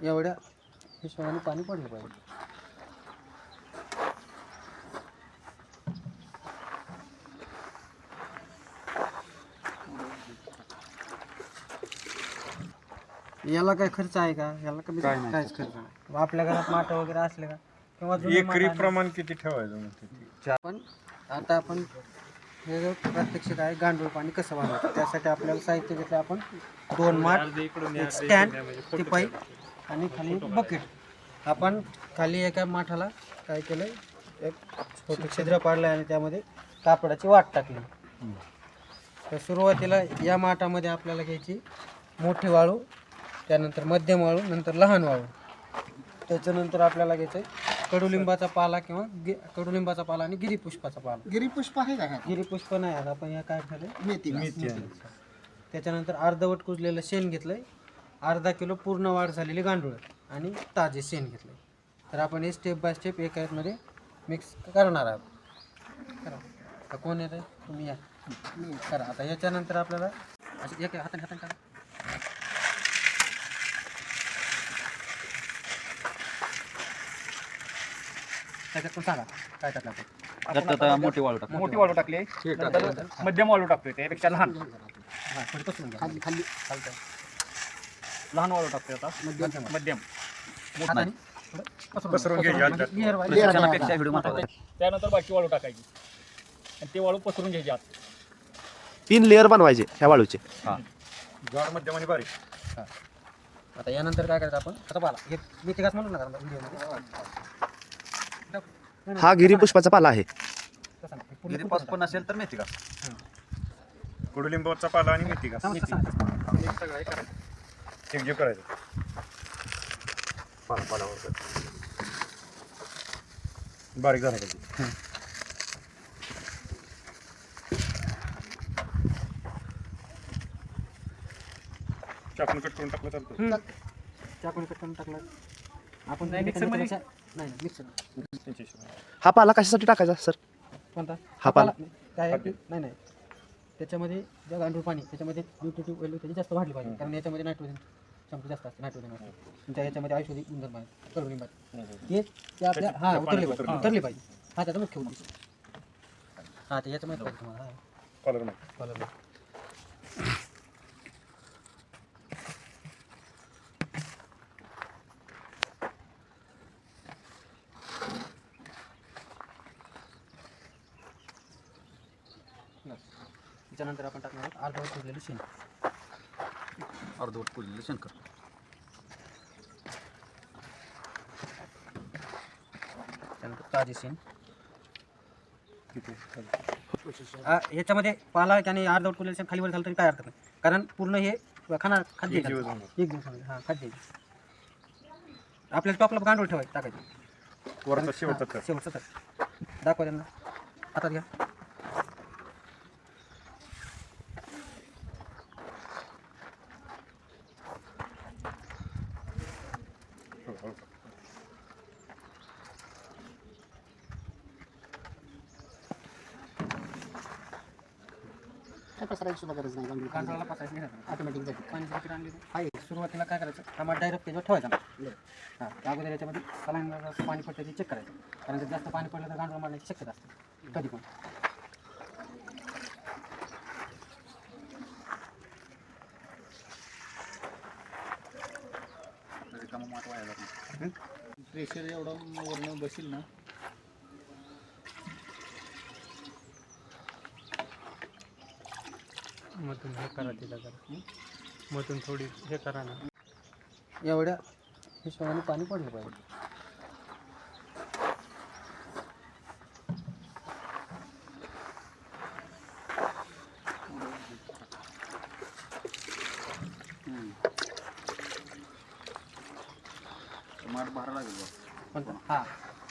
एवढ्या हिशोबाने पाणी पडलं पाहिजे याला काय खर्च आहे का याला कमी काय नाही. काहीच खर्च नाही आपल्या घरात माठ वगैरे असले का किंवा जुने माठ एकरी आणले. प्रमाण किती ठेवायचं ते? पण आता आपण हे जो प्रात्यक्षिक काय गांडूळ पाणी कसं बनवायचं त्यासाठी आपल्याला साहित्य घेतलं आपण दोन माठ एक स्टँड ती पाईप आणि खाली बकेट आपण खाली एका माठाला काय केलं एक छोटं छिद्र पाडलं आणि त्यामध्ये कापडाची वाट टाकली. तर सुरुवातीला या माठामध्ये आपल्याला घ्यायची मोठी वाळू त्यानंतर मध्यम वाळू नंतर लहान वाळू. त्याच्यानंतर आपल्याला घ्यायचं कडुलिंबाचा पाला किंवा गी कडुलिंबाचा पाला आणि गिरीपुष्पाचा पाला. गिरीपुष्प आहे का ह्यात? गिरीपुष्प नाही आता आपण या काय झालं मेथी आहे. त्याच्यानंतर अर्धवट कुजलेलं शेण घेतलंय. अर्धा किलो पूर्ण वाढ झालेली गांडूळ आणि ताजे शेण घेतलंय तर आपण हे स्टेप बाय स्टेप एका यामध्ये मिक्स करणार आहोत. करा. आता कोण येत आहे तुम्ही या. करा. आता याच्यानंतर आपल्याला असं एक हाताने हाताने करा. त्याच्यात पण सांगा. काय टाकलं आता मोठी वाळू टाक. मोठी वाळू टाकली मध्यम वाळू टाकतोय त्यापेक्षा लहान. हां थोडी पसरून घ्या. खाली खाली. चालतंय. लहान वाळू टाकतोय आता. मध्यम थोडं पसरून घ्यायची आत. layer वाली. प्रशिक्षणापेक्षा व्हिडिओ महत्त्वाचा आहे. त्यानंतर बाकी वाळू टाकायची. आणि ते वाळू पसरून घ्यायची आत. तीन लेअर बनवायचे ह्या वाळूचे. जाड मध्यम आणि बारीक. आता यानंतर काय करायचं आपण? आता पाला. हे मी तिघाच म्हणून नका व्हिडिओमध्ये हा गिरीपुष्पाचा पाला आहे. तसं नाही. पूर्ण गिरी पण असेल तर मेथी का कडुलिंबाचा पाला आणि मेथी का सांगा, सांगा. एकजीव करायचं. पाला पालावर कर. बारीक झाला पाहिजे चाकून कट करून टाकलं चालतं चाकून कट करून टाकलं आपण नाही, नाही मिक्सर हिशोबाने. हा पाला कशासाठी टाकायचा सर? कोणता? हा पाला. काय नाही नाही. त्याच्यामध्ये जे गांडूळ पाणी त्याच्यामध्ये न्यूट्रिटिव्ह व्हॅल्यू त्याची जास्त वाढली पाहिजे. कारण याच्यामध्ये नायट्रोजन क्षमता जास्त असते नायट्रोजन असते तुमच्या याच्यामध्ये औषधी गुणधर्म आहे कडुलिंबात हे ते आपल्या हा उतरले पाहिजे उतरले. पाहिजे. हा त्याचा मुख्य उद्देश. हा ते याच्यामध्ये पाहिजे तुम्हाला हा. कॉलर नाही त्याच्यानंतर आपण टाकणार आहोत अर्धवट कुजलेली शेण. अर्धवट कुजलेलं शंकर. त्यानंतर ताजे शेण. आ, याच्यामध्ये पाला आणि अर्धवट कुजलेलं शेण खालीवर झालं तरी काय अर्थ नाही. कारण पूर्ण हे खाना खाद्य एक दिवस आहे. होणार. एक दिवस हां खाद्य आहे. आपल्याला टॉपला गांडूळ ठेवायचं टाकायचं. वरचा शेवटचा तर शेवटचं तर दाखवा त्यांना. हातात घ्या हो, हो. काय पसरायची सुद्धा गरज नाही. गांडूळ गांडूळाला पचायचं नाही. राहत. ऑटोमॅटिक जाते. पाणी जर आणले आहे सुरुवातीला काय करायचं? टमाट डायरेक्ट त्याच्यावर ठेवायचा नाही हां त्या अगोदर याच्यामध्ये सलाईन पाणी पडतं ते चेक करायचं. कारण जर जास्त पाणी पडलं तर गांडूळ मारण्याची शक्यता असते. कधी पण. प्रेशर एवढं वरण बसेल ना मधून हे करा तिला जरा. मधून थोडी हे करा ना. एवढ्या हिशोबाने पाणी पडलं पाहिजे. माठ भरा लागेल. पण हां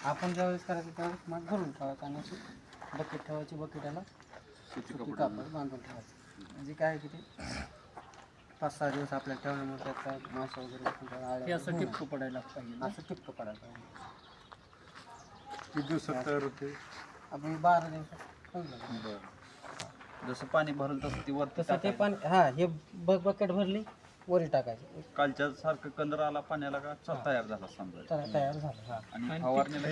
आपण ज्यावेळेस करायचं त्यावेळेस मग भरून ठेवायचं आणि अशी बकेट ठेवायची बकेटाला सुती कापड बांधून ठेवायचं. म्हणजे काय आहे की ते पाच सहा दिवस आपल्याला ठेवल्यामुळे त्यात काय माशा वगैरे हे असं टिपकं पडायला पाहिजे. असं टिपकं पडायला पाहिजे. किती दिवसात तयार होते? आपण बारा दिवसात. जसं पाणी भरलं तसं ती वर तसं ते पण हां हे बग बकेट भरली. वरी टाकायचं. कालच्या सारखं कंदर आला पाण्याला का चा- तयार झाला समजा. तर तयार झालं हा. आणि फवारणीला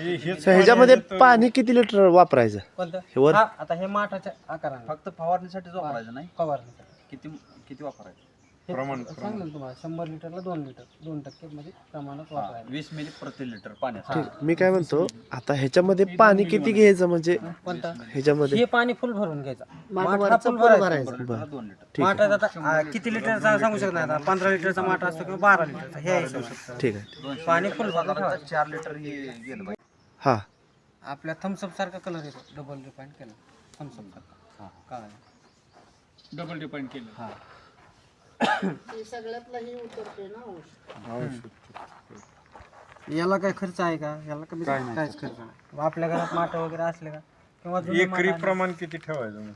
तर ह्याच्यामध्ये पाणी किती लिटर वापरायचं? कोणतं? हे वर- हा आता हे माठाच्या आकाराने. फक्त फवारणीसाठीच वापरायचं नाही? फवारणी किती किती वापरायचं? प्रमाण- सांगलं ना तुम्हाला शंभर लिटरला दोन लिटर दोन टक्के मध्ये प्रमाणात वापरायचं वीस मिली प्रति लिटर ठीक मी काय म्हणतो आता ह्याच्यामध्ये पाणी किती घ्यायचं म्हणजे? कोणतं? ह्याच्यामध्ये. हे पाणी फुल भरून घ्यायचं. माठ हा फुल भरायचं. दोन लिटर. ठीक आहे. माठात आता आ, किती लिटरचा सांगू शकत नाही आता. पंधरा लिटरचा माठ असतो किंवा बारा लिटरचा हे हिशोब ठीक आहे. पाणी फुल भरून. चार लिटर हे गेलं पाहिजे. हां. आपल्या थम्सअप सारखा कलर येतो. डबल रिफाईन केलं. थम्सअप सारखा. डबल डिपेंड केलं. हा. ते सगळ्यातला ही उतरते ना औषध. आवश्यक याला काय खर्च आहे का? याला कमी काहीच खर्च नाही आपल्या घरात माठ वगैरे असले का? किंवा जुने एकरी प्रमाण किती ठेवायचं मग?